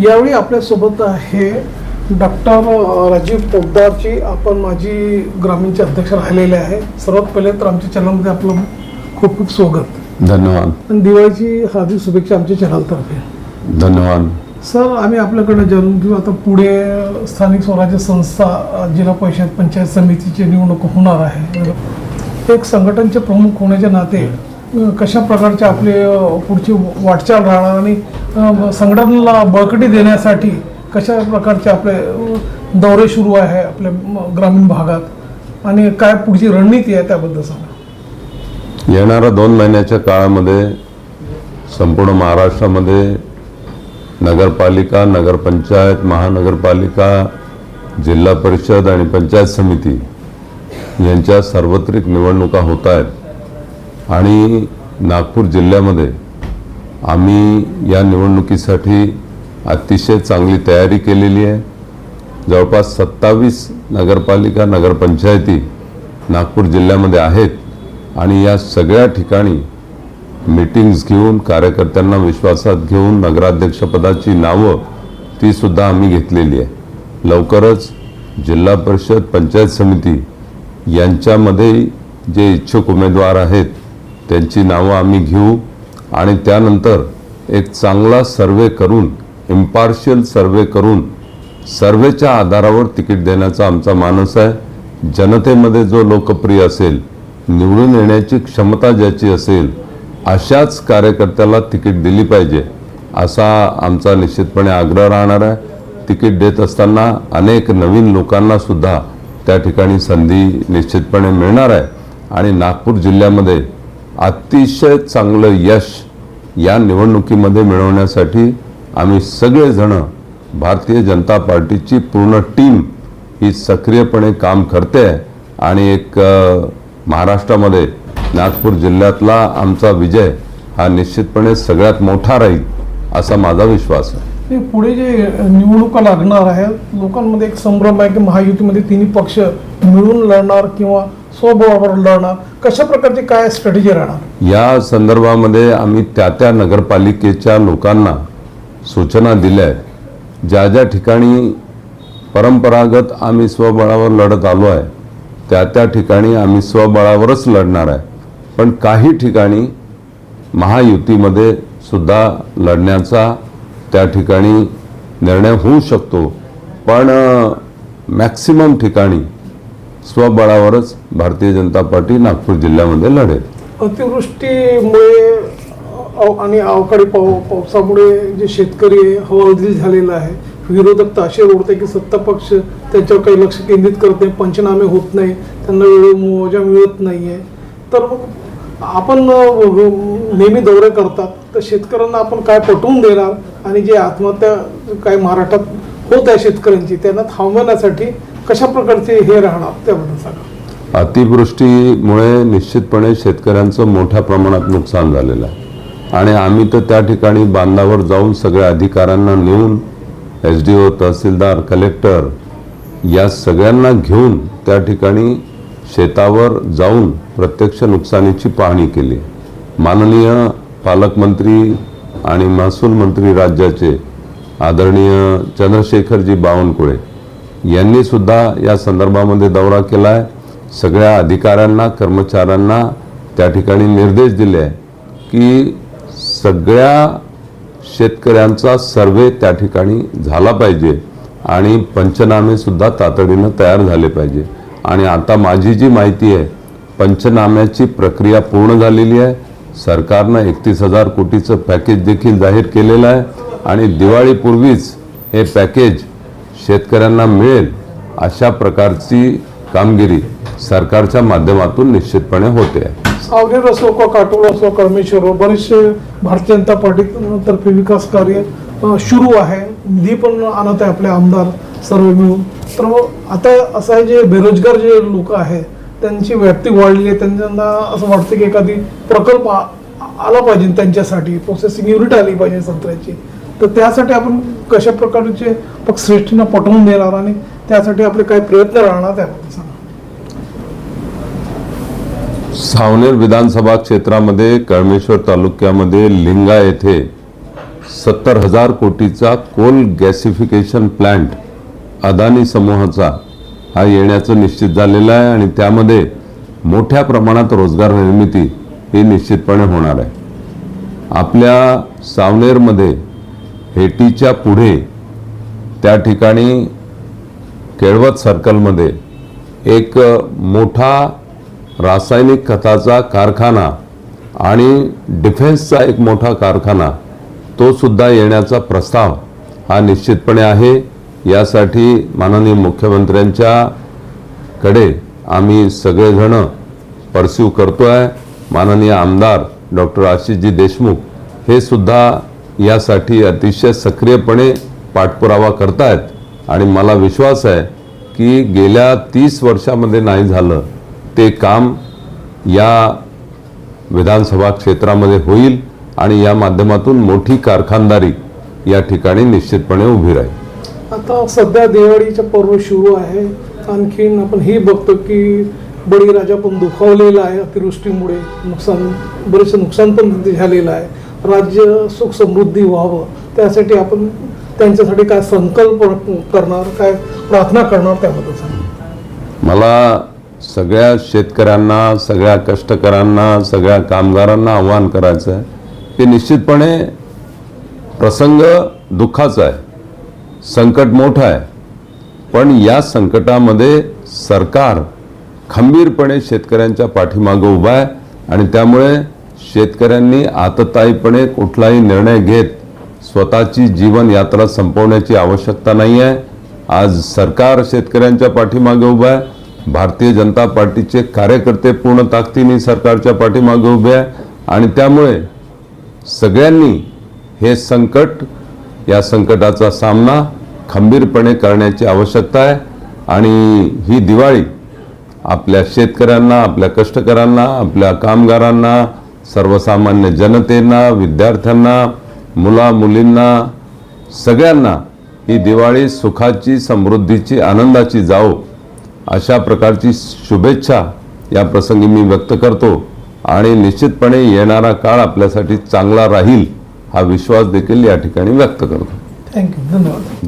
यावेळी आपल्यासोबत आहे डॉक्टर राजीव पोद्दारची आपण माझी ग्रामीणचे अध्यक्ष राहिलेले आहे. सर्वात पहिले तर आमच्या चॅनलमध्ये आपलं खूप खूप स्वागत. धन्यवाद. आणि दिवाळीची हार्दिक शुभेच्छा आमच्या चॅनलतर्फे. धन्यवाद. सर आम्ही आपल्याकडे जाणून घेऊ. आता पुढे स्थानिक स्वराज्य संस्था जिल्हा परिषद पंचायत समितीची निवडणूक होणार आहे. एक संघटनचे प्रमुख होण्याच्या नाते कशा प्रकारचे आपले पुढची वाटचाल राहणार आणि संघटनेला बळकटी देण्यासाठी कशा प्रकारचे आपले दौरे सुरू आहे आपल्या ग्रामीण भागात? आणि काय पुढची रणनीती आहे त्याबद्दल सांगा. येणाऱ्या दोन महिन्याच्या काळामध्ये संपूर्ण महाराष्ट्रामध्ये नगरपालिका नगरपंचायत महानगरपालिका जिल्हा परिषद आणि पंचायत समिती यांच्या सार्वत्रिक निवडणुका होत आहेत. आणि नागपूर जिल्ह्यामध्ये आम्ही या निवडणुकीसाठी अतिशय चांगली तयारी केलेली आहे. जवळपास सत्तावीस नगरपालिका नगरपंचायती नागपूर जिल्ह्यामध्ये आहेत आणि या सगळ्या ठिकाणी मीटिंग्स घेऊन कार्यकर्त्यांना विश्वासात घेऊन नगराध्यक्षपदाची नावं तीसुद्धा आम्ही घेतलेली आहे. लवकरच जिल्हा परिषद पंचायत समिती यांच्यामध्ये जे इच्छुक उमेदवार आहेत त्यांची नावं आम्ही घेऊ आणि त्यानंतर एक चांगला सर्वे करून इम्पार्शियल सर्वे करून सर्वेच्या आधारावर तिकीट देण्याचा आमचा मानस आहे. जनतेमध्ये जो लोकप्रिय असेल निवडून येण्याची क्षमता ज्याची असेल अशाच कार्यकर्त्याला तिकीट दिली पाहिजे असा आमचा निश्चितपणे आग्रह राहणार आहे. तिकीट देत असताना अनेक नवीन लोकांना सुद्धा त्या ठिकाणी संधी निश्चितपणे मिळणार आहे. आणि नागपूर जिल्ह्यामध्ये अतिशय चांगलं यश या निवडणुकीमध्ये मिळवण्यासाठी आम्ही सगळेजण भारतीय जनता पार्टीची पूर्ण टीम ही सक्रियपणे काम करते आहे आणि एक महाराष्ट्रामध्ये नागपूर जिल्ह्यातला आमचा विजय हा निश्चितपणे सगळ्यात मोठा राहील असा माझा विश्वास आहे. पुढे जे निवडणुका लागणार आहे लोकांमध्ये एक संभ्रम आहे की महायुतीमध्ये तिन्ही पक्ष मिळून लढणार किंवा स्वबळावर लढणार? कशा प्रकारची काय स्ट्रॅटेजी राहणार? या संदर्भामध्ये आम्ही त्या त्या नगरपालिकेच्या लोकांना सूचना दिल्या आहेत. ज्या ज्या ठिकाणी परंपरागत आम्ही स्वबळावर लढत आलो आहे त्या त्या ठिकाणी आम्ही स्वबळावरच लढणार आहे. पण काही ठिकाणी महायुतीमध्ये सुद्धा लढण्याचा त्या ठिकाणी निर्णय होऊ शकतो. पण मॅक्सिमम ठिकाणी स्वबळावरच भारतीय जनता पार्टी नागपूर जिल्ह्यामध्ये लढेल. अतिवृष्टीमुळे आणि अवकाळी पाव पावसामुळे जे शेतकरी आहे, हवालदिल झालेला आहे. विरोधक तर असे ओढते की सत्ता पक्ष त्यांच्यावर काही लक्ष केंद्रित करत नाही पंचनामे होत नाही त्यांना वेळ मुआवजा मिळत नाही आहे तर मग आपण नेहमी दौरे करतात तर शेतकऱ्यांना आपण काय पटवून देणार? आणि जे आत्महत्या काय महाराष्ट्रात होत आहे शेतकऱ्यांची त्यांना थांबवण्यासाठी कशा प्रकारचे हे राहणार त्याबद्दल सांगा. अतिवृष्टीमुळे निश्चितपणे शेतकऱ्यांचं मोठ्या प्रमाणात नुकसान झालेलं आहे. आणि आम्ही तर त्या ठिकाणी बांधावर जाऊन सगळ्या अधिकाऱ्यांना नेऊन S D O tehsildar collector या सगळ्यांना घेऊन त्या ठिकाणी शेतावर जाऊन प्रत्यक्ष नुकसानीची पाहणी केली. माननीय पालकमंत्री आणि महसूल मंत्री राज्याचे आदरणीय चंद्रशेखरजी बावनकुळे यांनी सुद्धा या संदर्भामध्ये दौरा केला आहे सगळ्या अधिकाऱ्यांना कर्मचाऱ्यांना त्या ठिकाणी निर्देश दिले आहे की सगळ्या शेतकऱ्यांचा सर्वे त्या ठिकाणी झाला पाहिजे आणि पंचनामेसुद्धा तातडीनं तयार झाले पाहिजे. आणि आता माझी जी माहिती आहे पंचनाम्याची प्रक्रिया पूर्ण झालेली आहे. सरकारनं एकतीस हजार कोटीचं पॅकेज देखील जाहीर केलेलं आहे. आणि दिवाळीपूर्वीच हे पॅकेज शेतकऱ्यांना मिळेल अशा प्रकारची कामगिरी सरकारच्या माध्यमातून निश्चितपणे होते. आहे सावनेर असो किंवा काटोल असो कर्मेश्वर बरेचसे भारतीय जनता पार्टी तर्फे विकास कार्य सुरू आहे. निधी पण आणत आहे आपले आमदार सर्व मिळून. तर मग आता असं आहे जे बेरोजगार जे लोक आहेत त्यांची व्याप्ती वाढली आहे. त्यांना असं वाटतं की एखादी प्रकल्प आला पाहिजे त्यांच्यासाठी. प्रोसेसिंग युनिट आली पाहिजे संत्र्याची. तर त्यासाठी आपण कशा प्रकारचे पक्षश्रेष्ठींना पटवून देणार आणि त्यासाठी आपले काही प्रयत्न राहणार त्याबद्दल सांगा. सावनेर विधानसभा क्षेत्रामध्ये कळमेश्वर तालुक्यामध्ये लिंगा येथे सत्तर हजार कोटीचा कोल गॅसिफिकेशन प्लांट अदानी समूहाचा हा येण्याचं निश्चित झालेलं आहे आणि त्यामध्ये मोठ्या प्रमाणात रोजगार निर्मिती ही निश्चितपणे होणार आहे. आपल्या सावनेरमध्ये हेटीच्या पुढे त्या ठिकाणी केळवत सर्कलमध्ये एक मोठा रासायनिक खताचा कारखाना आणि डिफेन्सचा एक मोठा कारखाना तो सुद्धा येण्याचा प्रस्ताव हा निश्चितपणे आहे. यासाठी माननीय मुख्यमंत्र्यांच्या कडे आम्ही सगळेजण परस्यू आहे माननीय आमदार डॉक्टर आशिषजी देशमुख हे सुद्धा यासाठी अतिशय सक्रियपणे पाठपुरावा करतायत. आणि मला विश्वास आहे की गेल्या तीस वर्षामध्ये नाही झालं ते काम या विधानसभा क्षेत्रामध्ये होईल आणि या माध्यमातून मोठी कारखानदारी या ठिकाणी निश्चितपणे उभी राहील. आता सध्या दिवाळीचं पर्व सुरू आहे. आणखीन आपण हे बघतो की बळीराजा पण दुखावलेला आहे अतिवृष्टीमुळे नुकसान बरेचसे नुकसान पण झालेलं आहे. राज्य सुख समृद्धी व्हावं. त्यासाठी आपण त्यांच्यासाठी काय संकल्प करणार काय प्रार्थना करणार त्याबद्दल मला सगळ्या शेतकऱ्यांना सगळ्या कष्टकऱ्यांना सगळ्या कामगारांना आव्हान करायचं आहे. की निश्चितपणे प्रसंग दुःखाचा आहे. संकट मोठं आहे. पण या संकटामध्ये सरकार खंबीरपणे शेतकऱ्यांच्या पाठीमागं उभा आहे आणि त्यामुळे शेतकऱ्यांनी आतताईपणे कुठलाही निर्णय घेत स्वतःची जीवन यात्रा संपवण्याची आवश्यकता नाही आहे आज सरकार शेतकऱ्यांच्या पाठीमागे उभं आहे. भारतीय जनता पार्टीचे कार्यकर्ते पूर्ण ताकदीने सरकारच्या पाठीमागे उभे आहे. आणि त्यामुळे सगळ्यांनी हे संकट या संकटाचा सामना खंबीरपणे करण्याची आवश्यकता आहे. आणि ही दिवाळी आपल्या शेतकऱ्यांना आपल्या कष्टकऱ्यांना आपल्या कामगारांना सर्वसामान्य जनतेना विद्यार्थ्यांना मुला मुलींना सगळ्यांना ही दिवाळी सुखाची समृद्धीची आनंदाची जाओ अशा प्रकारची शुभेच्छा या प्रसंगी मी व्यक्त करतो आणि निश्चितपणे येणारा काळ आपल्यासाठी चांगला राहील हा विश्वास देखील या ठिकाणी व्यक्त करतो. थँक्यू धन्यवाद.